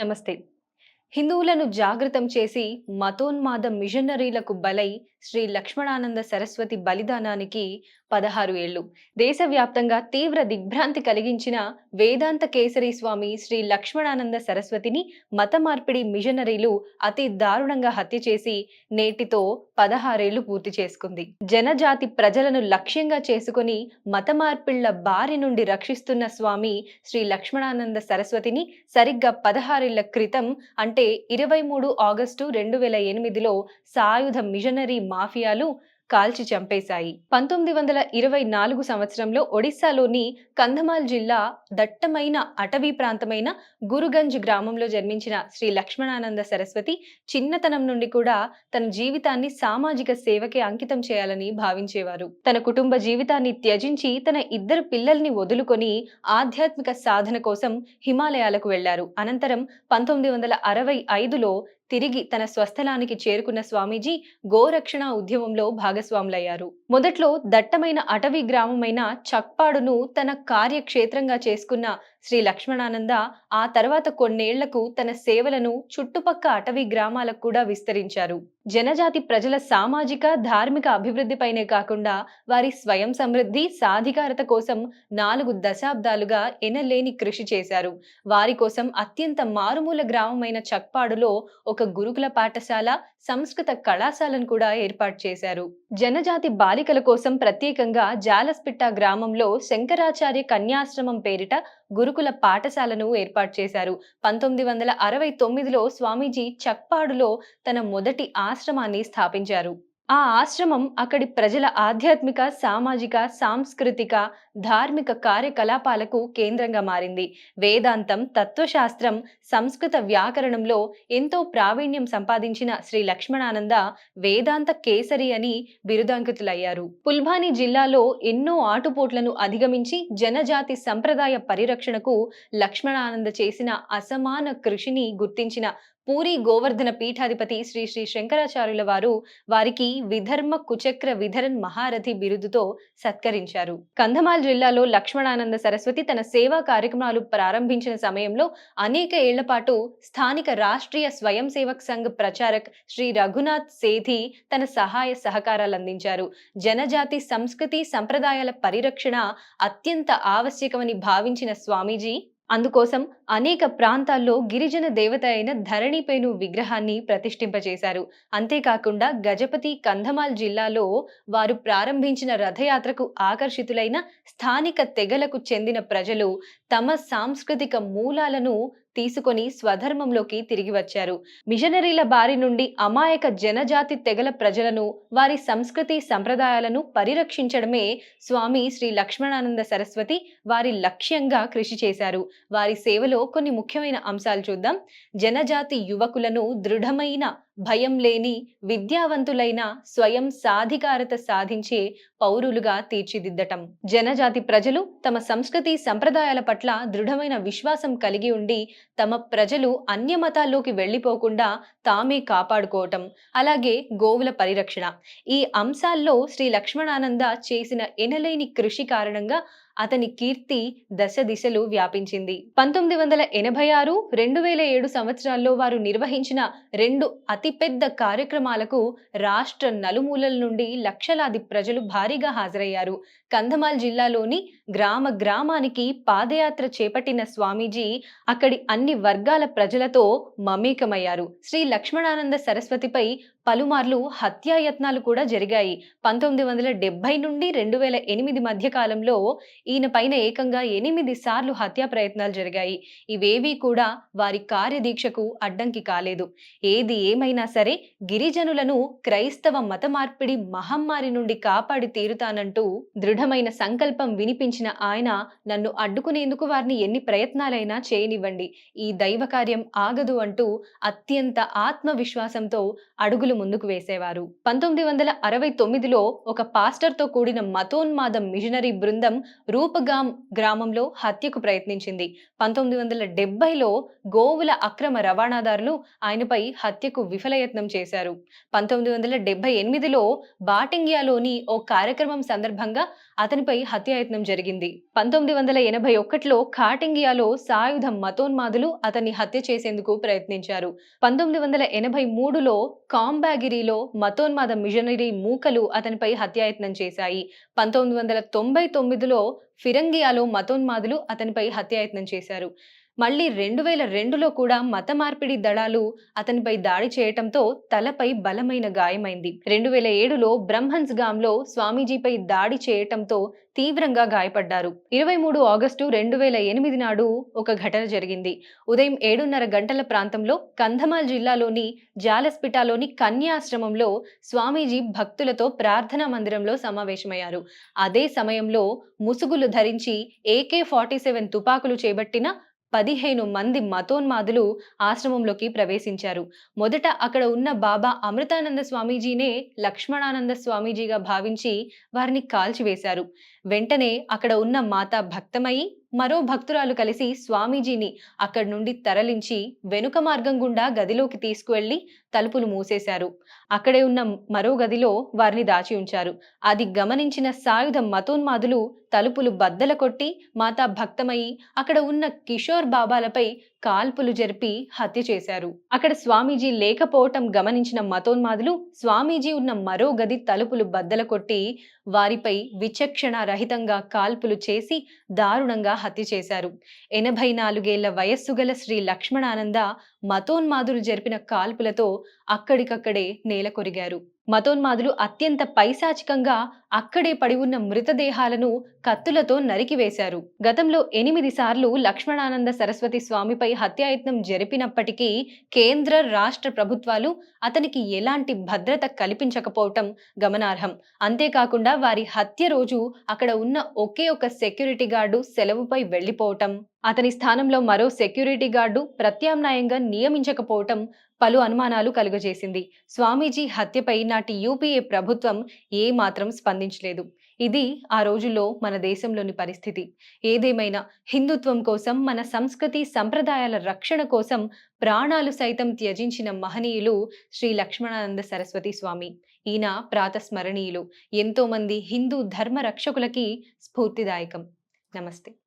నమస్తే. హిందువులను జాగృతం చేసి మతోన్మాద మిషనరీలకు బలై శ్రీ లక్ష్మణానంద సరస్వతి బలిదానానికి పదహారు ఏళ్ళు దేశవ్యాప్తంగా తీవ్ర దిగ్భ్రాంతి కలిగించిన వేదాంత కేసరి స్వామి శ్రీ లక్ష్మణానంద సరస్వతిని మత మార్పిడి మిషనరీలు అతి దారుణంగా హత్య చేసి నేటితో పదహారేళ్ళు పూర్తి చేసుకుంది. జనజాతి ప్రజలను లక్ష్యంగా చేసుకుని మత మార్పిళ్ళ బారి నుండి రక్షిస్తున్న స్వామి శ్రీ లక్ష్మణానంద సరస్వతిని సరిగ్గా పదహారేళ్ళ క్రితం అంటే ఇరవై మూడు ఆగస్టు రెండు వేల ఎనిమిదిలో సాయుధ మిషనరీ మాఫియాలు కాల్చి చంపేశాయి. పంతొమ్మిది వందల ఇరవై నాలుగు సంవత్సరంలో ఒడిశాలోని కంధమాల్ జిల్లా దట్టమైన అటవీ ప్రాంతమైన గురుగంజ్ గ్రామంలో జన్మించిన శ్రీ లక్ష్మణానంద సరస్వతి చిన్నతనం నుండి కూడా తన జీవితాన్ని సామాజిక సేవకే అంకితం చేయాలని భావించేవారు. తన కుటుంబ జీవితాన్ని త్యజించి తన ఇద్దరు పిల్లల్ని వదులుకొని ఆధ్యాత్మిక సాధన కోసం హిమాలయాలకు వెళ్ళారు అనంతరం పంతొమ్మిది వందల అరవై ఐదులో తిరిగి తన స్వస్థలానికి చేరుకున్న స్వామీజీ గోరక్షణ ఉద్యమంలో భాగస్వాములయ్యారు. మొదట్లో దట్టమైన అటవీ గ్రామమైన చక్పాడును తన కార్యక్షేత్రంగా చేసుకున్న శ్రీ లక్ష్మణానంద ఆ తర్వాత కొన్నేళ్ళకు తన సేవలను చుట్టుపక్క అటవీ గ్రామాలకు కూడా విస్తరించారు. జనజాతి ప్రజల సామాజిక ధార్మిక అభివృద్ధిపైనే కాకుండా వారి స్వయం సమృద్ధి సాధికారత కోసం నాలుగు దశాబ్దాలుగా ఎనలేని కృషి చేశారు. వారి కోసం అత్యంత మారుమూల గ్రామమైన చక్పాడులో ఒక గురుకుల పాఠశాల సంస్కృత కళాశాలను కూడా ఏర్పాటు చేశారు. జనజాతి బాలికల కోసం ప్రత్యేకంగా జాలస్పిట్ట గ్రామంలో శంకరాచార్య కన్యాశ్రమం పేరిట గురుకుల పాఠశాలను ఏర్పాటు చేశారు. పంతొమ్మిది వందల అరవై తొమ్మిదిలో స్వామీజీ చక్పాడులో తన మొదటి ఆశ్రమాన్ని స్థాపించారు. ఆ ఆశ్రమం అక్కడి ప్రజల ఆధ్యాత్మిక సామాజిక సాంస్కృతిక ధార్మిక కార్యకలాపాలకు కేంద్రంగా మారింది. వేదాంతం తత్వశాస్త్రం సంస్కృత వ్యాకరణంలో ఎంతో ప్రావీణ్యం సంపాదించిన శ్రీ లక్ష్మణానంద వేదాంత కేసరి అని బిరుదాంకితులయ్యారు. పుల్భాని జిల్లాలో ఎన్నో ఆటుపోట్లను అధిగమించి జనజాతి సంప్రదాయ పరిరక్షణకు లక్ష్మణానంద చేసిన అసమాన కృషిని గుర్తించిన పూరి గోవర్ధన పీఠాధిపతి శ్రీ శ్రీ శంకరాచార్యుల వారు వారికి విధర్మ కుచక్ర విధరన్ మహారథి బిరుదుతో సత్కరించారు. కంధమాల్ జిల్లాలో లక్ష్మణానంద సరస్వతి తన సేవా కార్యక్రమాలు ప్రారంభించిన సమయంలో అనేక ఏళ్ళ పాటు స్థానిక రాష్ట్రీయ స్వయం సేవక్ సంఘ్ ప్రచారక్ శ్రీ రఘునాథ్ సేథి తన సహాయ సహకారాలు అందించారు. జనజాతి సంస్కృతి సంప్రదాయాల పరిరక్షణ అత్యంత ఆవశ్యకమని భావించిన స్వామీజీ అందుకోసం అనేక ప్రాంతాల్లో గిరిజన దేవత అయిన ధరణిపేను విగ్రహాన్ని ప్రతిష్ఠింపజేశారు. అంతేకాకుండా గజపతి కంధమాల్ జిల్లాలో వారు ప్రారంభించిన రథయాత్రకు ఆకర్షితులైన స్థానిక తెగలకు చెందిన ప్రజలు తమ సాంస్కృతిక మూలాలను తీసుకొని స్వధర్మంలోకి తిరిగి వచ్చారు. మిషనరీల బారి నుండి అమాయక జనజాతి తెగల ప్రజలను వారి సంస్కృతి సంప్రదాయాలను పరిరక్షించడమే స్వామి శ్రీ లక్ష్మణానంద సరస్వతి వారి లక్ష్యంగా కృషి చేశారు. వారి సేవలో కొన్ని ముఖ్యమైన అంశాలు చూద్దాం. జనజాతి యువకులను దృఢమైన భయం లేని విద్యావంతులైన స్వయం సాధికారత సాధించే పౌరులుగా తీర్చిదిద్దటం. జనజాతి ప్రజలు తమ సంస్కృతి సంప్రదాయాల పట్ల దృఢమైన విశ్వాసం కలిగి ఉండి తమ ప్రజలు అన్య మతాల్లోకి వెళ్ళిపోకుండా తామే కాపాడుకోవటం. అలాగే గోవుల పరిరక్షణ. ఈ అంశాల్లో శ్రీ లక్ష్మణానంద చేసిన ఎనలేని కృషి కారణంగా అతని కీర్తి దశ దిశలు వ్యాపించింది. పంతొమ్మిది వందల ఎనభై ఆరు రెండు వేల ఏడు సంవత్సరాల్లో వారు నిర్వహించిన రెండు అతిపెద్ద కార్యక్రమాలకు రాష్ట్ర నలుమూలల నుండి లక్షలాది ప్రజలు భారీగా హాజరయ్యారు. కంధమాల్ జిల్లాలోని గ్రామ గ్రామానికి పాదయాత్ర చేపట్టిన స్వామీజీ అక్కడి అన్ని వర్గాల ప్రజలతో మమేకమయ్యారు. శ్రీ లక్ష్మణానంద సరస్వతిపై పలుమార్లు హత్యాయత్నాలు కూడా జరిగాయి. పంతొమ్మిది వందల డెబ్బై నుండి రెండు వేల ఎనిమిది మధ్య కాలంలో ఈయన పైన ఏకంగా ఎనిమిది సార్లు హత్యా ప్రయత్నాలు జరిగాయి. ఇవేవీ కూడా వారి కార్యదీక్షకు అడ్డంకి కాలేదు. ఏది ఏమైనా సరే గిరిజనులను క్రైస్తవ మత మార్పిడి మహమ్మారి నుండి కాపాడి తీరుతానంటూ దృఢమైన సంకల్పం వినిపించిన ఆయన నన్ను అడ్డుకునేందుకు వారిని ఎన్ని ప్రయత్నాలైనా చేయనివ్వండి. ఈ దైవ కార్యం ఆగదు అంటూ అత్యంత ఆత్మవిశ్వాసంతో అడుగులు ముందుకు వేసేవారు. పంతొమ్మిది వందల అరవై తొమ్మిదిలో ఒక పాస్టర్తో కూడిన మతోన్మాద మిషనరీ బృందం రూపగామ్ గ్రామంలో హత్యకు ప్రయత్నించింది. పంతొమ్మిది వందల డెబ్బైలో గోవుల అక్రమ రవాణాదారులు ఆయనపై హత్యకు విఫలయత్నం చేశారు. పంతొమ్మిది వందల డెబ్బై ఎనిమిదిలో బాటింగియాలోని ఓ కార్యక్రమం సందర్భంగా అతనిపై హత్యాయత్నం జరిగింది. పంతొమ్మిది వందల ఎనభై ఒకటిలో కాటింగియాలో సాయుధ మతోన్మాదులు అతన్ని హత్య చేసేందుకు ప్రయత్నించారు. పంతొమ్మిది వందల ఎనభై మూడులో కాంబాగిరిలో మతోన్మాద మిషనరీ మూకలు అతనిపై హత్యాయత్నం చేశాయి. పంతొమ్మిది వందల తొంభై తొమ్మిదిలో ఫిరంగియాలో మతోన్మాదులు అతనిపై హత్యాయత్నం చేశారు. మళ్ళీ రెండు వేల రెండులో కూడా మత మార్పిడి దళాలు అతనిపై దాడి చేయటంతో తలపై బలమైన గాయమైంది. రెండు వేల ఏడులో బ్రహ్మన్స్ గాంలో స్వామీజీపై దాడి చేయటంతో తీవ్రంగా గాయపడ్డారు. ఇరవై మూడు ఆగస్టు రెండు వేల ఎనిమిది నాడు ఒక ఘటన జరిగింది. ఉదయం ఏడున్నర గంటల ప్రాంతంలో కంధమాల్ జిల్లాలోని జాలస్పిటాలోని కన్యాశ్రమంలో స్వామీజీ భక్తులతో ప్రార్థనా మందిరంలో సమావేశమయ్యారు. అదే సమయంలో ముసుగులు ధరించి ఏకే ఫార్టీ సెవెన్ తుపాకులు చేపట్టిన పదిహేను మంది మతోన్మాదులు ఆశ్రమంలోకి ప్రవేశించారు. మొదట అక్కడ ఉన్న బాబా అమృతానంద స్వామీజీనే లక్ష్మణానంద స్వామీజీగా భావించి వారిని కాల్చివేశారు. వెంటనే అక్కడ ఉన్న మాత భక్తమయి మరో భక్తురాలు కలిసి స్వామీజీని అక్కడి నుండి తరలించి వెనుక మార్గం గుండా గదిలోకి తీసుకువెళ్ళి తలుపులు మూసేశారు. అక్కడే ఉన్న మరో గదిలో వారిని దాచి ఉంచారు. అది గమనించిన సాయుధ మతోన్మాదులు తలుపులు బద్దల కొట్టి మాతా భక్తమై అక్కడ ఉన్న కిషోర్ బాబాలపై కాల్పులు జరిపి హత్య చేశారు. అక్కడ స్వామీజీ లేకపోవటం గమనించిన మతోన్మాదులు స్వామీజీ ఉన్న మరో గది తలుపులు బద్దల కొట్టి వారిపై విచక్షణ రహితంగా కాల్పులు చేసి దారుణంగా హత్య చేశారు. ఎనభై నాలుగేళ్ళ వయస్సు గల శ్రీ లక్ష్మణానంద మతోన్మాదులు జరిపిన కాల్పులతో అక్కడికక్కడే నేల కొరిగారు. మతోన్మాదులు అత్యంత పైశాచికంగా అక్కడే పడి ఉన్న మృతదేహాలను కత్తులతో నరికివేశారు గతంలో ఎనిమిది సార్లు లక్ష్మణానంద సరస్వతి స్వామిపై హత్యాయత్నం జరిపినప్పటికీ కేంద్ర రాష్ట్ర ప్రభుత్వాలు అతనికి ఎలాంటి భద్రత కల్పించకపోవటం గమనార్హం. అంతేకాకుండా వారి హత్య రోజు అక్కడ ఉన్న ఒకే ఒక సెక్యూరిటీ గార్డు సెలవుపై వెళ్ళిపోవటం అతని స్థానంలో మరో సెక్యూరిటీ గార్డు ప్రత్యామ్నాయంగా నియమించకపోవటం పలు అనుమానాలు కలుగజేసింది. స్వామీజీ హత్యపై నాటి యూపీఏ ప్రభుత్వం ఏ మాత్రం స్పందించలేదు. ఇది ఆ రోజుల్లో మన దేశంలోని పరిస్థితి. ఏదేమైనా హిందుత్వం కోసం మన సంస్కృతి సంప్రదాయాల రక్షణ కోసం ప్రాణాలు సైతం త్యజించిన మహనీయులు శ్రీ లక్ష్మణానంద సరస్వతి స్వామి. ఈయన ప్రాతస్మరణీయులు ఎంతో మంది హిందూ ధర్మ రక్షకులకి స్ఫూర్తిదాయకం. నమస్తే.